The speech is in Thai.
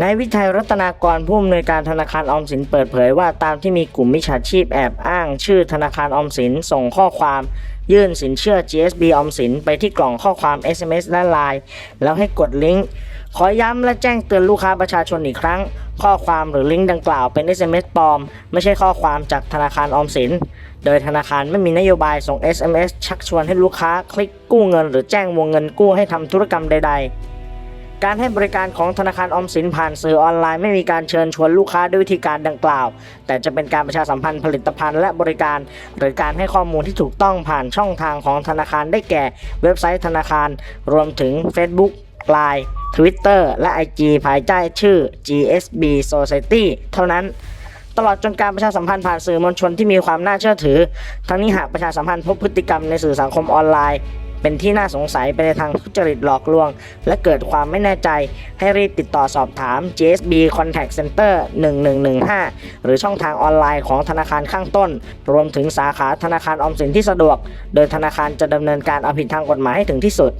นายวิทัยรัตนากรผู้อำนวยการธนาคารออมสินเปิดเผยว่าตามที่มีกลุ่มมิจฉาชีพแอบอ้างชื่อธนาคารออมสินส่งข้อความ ยื่นสินเชื่อ GSB ออมสินไปที่กล่องข้อความ SMS และ Line แล้วให้กดลิงก์ขอย้ำและแจ้งเตือนลูกค้าประชาชนอีกครั้ง ข้อความหรือลิงก์ดังกล่าวเป็น SMS ปลอม ไม่ใช่ข้อความจากธนาคารออมสิน โดยธนาคารไม่มีนโยบายส่ง SMS ชักชวนให้ลูกค้า คลิกกู้เงิน หรือแจ้งวงเงินกู้ให้ทำธุรกรรมใด ๆ การให้บริการของธนาคารออมสินผ่านสื่อออนไลน์ไม่มีการเชิญชวนลูกค้าด้วยวิธีการดังกล่าว แต่จะเป็นการประชาสัมพันธ์ผลิตภัณฑ์และบริการ หรือการให้ข้อมูลที่ถูกต้องผ่านช่องทางของธนาคารได้แก่ เว็บไซต์ธนาคาร รวมถึง Facebook Line Twitter และ IG ภายใต้ชื่อ GSB Society เท่านั้นตลอดจนการประชาสัมพันธ์ผ่านสื่อมวลชนที่มีความน่าเชื่อถือ ทั้งนี้หากประชาสัมพันธ์พบพฤติกรรมในสื่อสังคมออนไลน์ เป็นที่น่าสงสัยไปในทางทุจริตหลอกลวง และเกิดความไม่แน่ใจ ให้รีบติดต่อสอบถาม GSB Contact Center 1115 หรือช่องทางออนไลน์ของธนาคารข้างต้น รวมถึงสาขาธนาคารออมสินที่สะดวก โดยธนาคารจะดำเนินการเอาผิดทางกฎหมายให้ถึงที่สุด